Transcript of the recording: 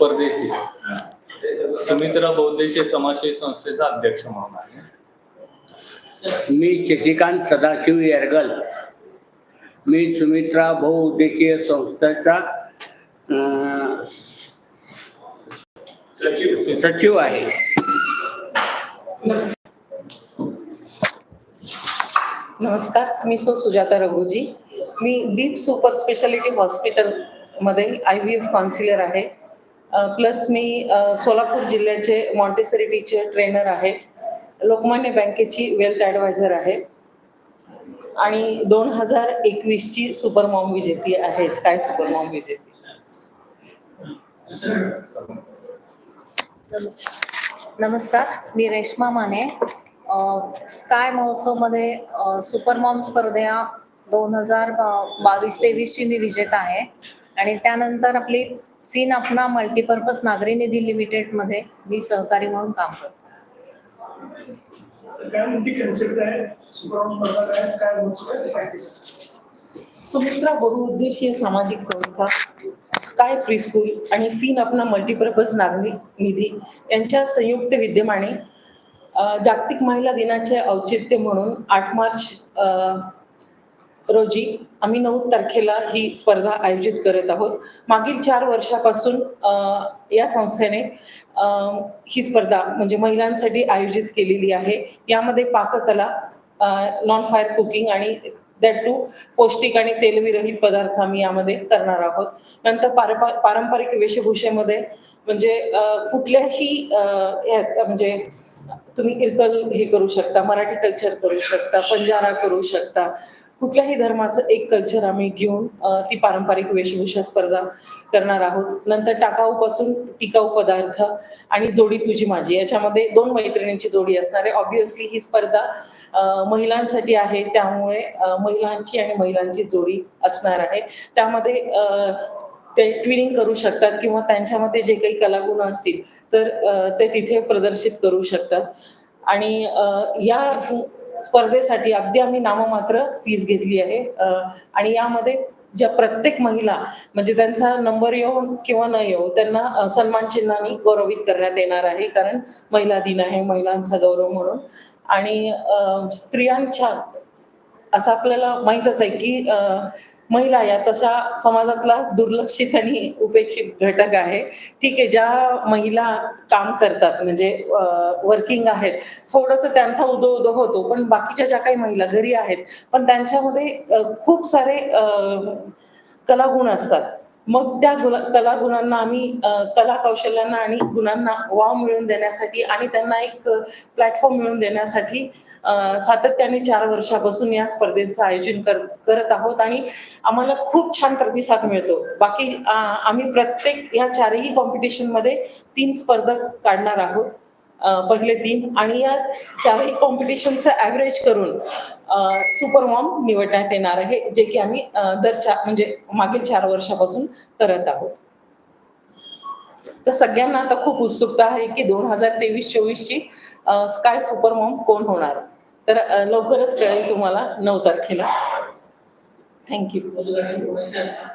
परदेशी. सुमित्रा बौद्देशी समाजसेवी संस्थेचा अध्यक्ष म्हणून आहे. मी शशिकांत सदाशिव येरगल. मी सुमित्रा बहुउद्देशीय संस्थेचा सचिव आहे. नमस्कार मी सो सुजाता रघुजी. मी दीप सुपर स्पेशालिटी हॉस्पिटलमध्ये आय व्ही एफ काउन्सिलर आहे. प्लस मी सोलापूर जिल्ह्याचे मॉन्टेसरी टीचर ट्रेनर आहे. लोकमान्य बँकेची वेल्थ ॲडवायझर आहे. आणि दोन हजार एकवीसची सुपर मॉम विजेती आहे. स्काय सुपर मॉम विजेती? नमस्कार मी रेश्मा माने. स्काय महोत्सवमध्ये सुपर मॉम स्पर्धा दोन हजार बावीस तेवीसची मी विजेता आहे. आणि त्यानंतर आपली फिन अपना मल्टीपर्पज नागरी निधी लिमिटेडमध्ये मी सहकारी म्हणून काम करते. सुमित्रा बहुउद्देशीय सामाजिक संस्था स्काय प्रीस्कूल आणि फिन अपना मल्टीपर्पज नागरी निधी यांच्या संयुक्त विद्यमाने जागतिक महिला दिनाचे औचित्य म्हणून आठ मार्च रोजी आम्ही नऊ तारखेला ही स्पर्धा आयोजित करत आहोत. मागील चार वर्षापासून या संस्थेने ही स्पर्धा म्हणजे महिलांसाठी आयोजित केलेली आहे. यामध्ये पाककला नॉन फायर कुकिंग आणि दॅट टू पौष्टिक आणि तेलविरहित पदार्थ आम्ही यामध्ये करणार आहोत. नंतर पारंपरिक वेशभूषेमध्ये म्हणजे कुठल्याही म्हणजे तुम्ही इरकल हे करू शकता मराठी कल्चर करू शकता पंजारा करू शकता कुठल्याही धर्माचं एक कल्चर आम्ही घेऊन ती पारंपरिक वेशभूषा स्पर्धा करणार आहोत. नंतर टाकाऊपासून टिकाऊ पदार्थ आणि जोडी तुझी माझी. याच्यामध्ये दोन मैत्रिणींची जोडी असणार आहे. ऑब्विसली ही स्पर्धा महिलांसाठी आहे. त्यामुळे महिलांची आणि महिलांची जोडी असणार आहे. त्यामध्ये ते ट्विनिंग करू शकतात किंवा त्यांच्यामध्ये जे काही कलागुण असतील तर ते तिथे प्रदर्शित करू शकतात. आणि या स्पर्धेसाठी अगदी आम्ही नाममात्र फीस घेतली आहे. आणि यामध्ये ज्या प्रत्येक महिला म्हणजे त्यांचा नंबर येऊन किंवा न येऊ त्यांना सन्मान चिन्हाने गौरवित करण्यात येणार आहे. कारण महिला दिन आहे महिलांचा गौरव म्हणून. आणि स्त्रियांच्या असं आपल्याला माहीतच आहे की महिला या तशा समाजातला दुर्लक्षित आणि उपेक्षित घटक आहे. ठीक आहे ज्या महिला काम करतात म्हणजे वर्किंग आहेत थोडस त्यांचा उदो उदो होतो पण बाकीच्या ज्या काही महिला घरी आहेत पण त्यांच्यामध्ये खूप सारे कलागुण असतात. मग त्या कलागुणांना आम्ही कला कौशल्यांना आणि गुणांना वाव मिळवून देण्यासाठी आणि त्यांना एक प्लॅटफॉर्म मिळवून देण्यासाठी सातत्याने चार वर्षापासून या स्पर्धेचं आयोजन कर करत आहोत आणि आम्हाला खूप छान प्रतिसाद मिळतो. बाकी आम्ही प्रत्येक या चारही कॉम्पिटिशनमध्ये तीन स्पर्धक काढणार आहोत पहिले तीन आणि या चारही कॉम्पिटिशनचं ॲव्हरेज करून सुपर मॉम निवडण्यात येणार आहे जे की आम्ही दर चार म्हणजे मागील चार वर्षापासून करत आहोत. तर सगळ्यांना आता खूप उत्सुकता आहे की दोन हजार तेवीस चोवीसची स्काय सुपर मॉम कोण होणार? तर लवकरच कळेल तुम्हाला नऊ तारखेला. थँक्यू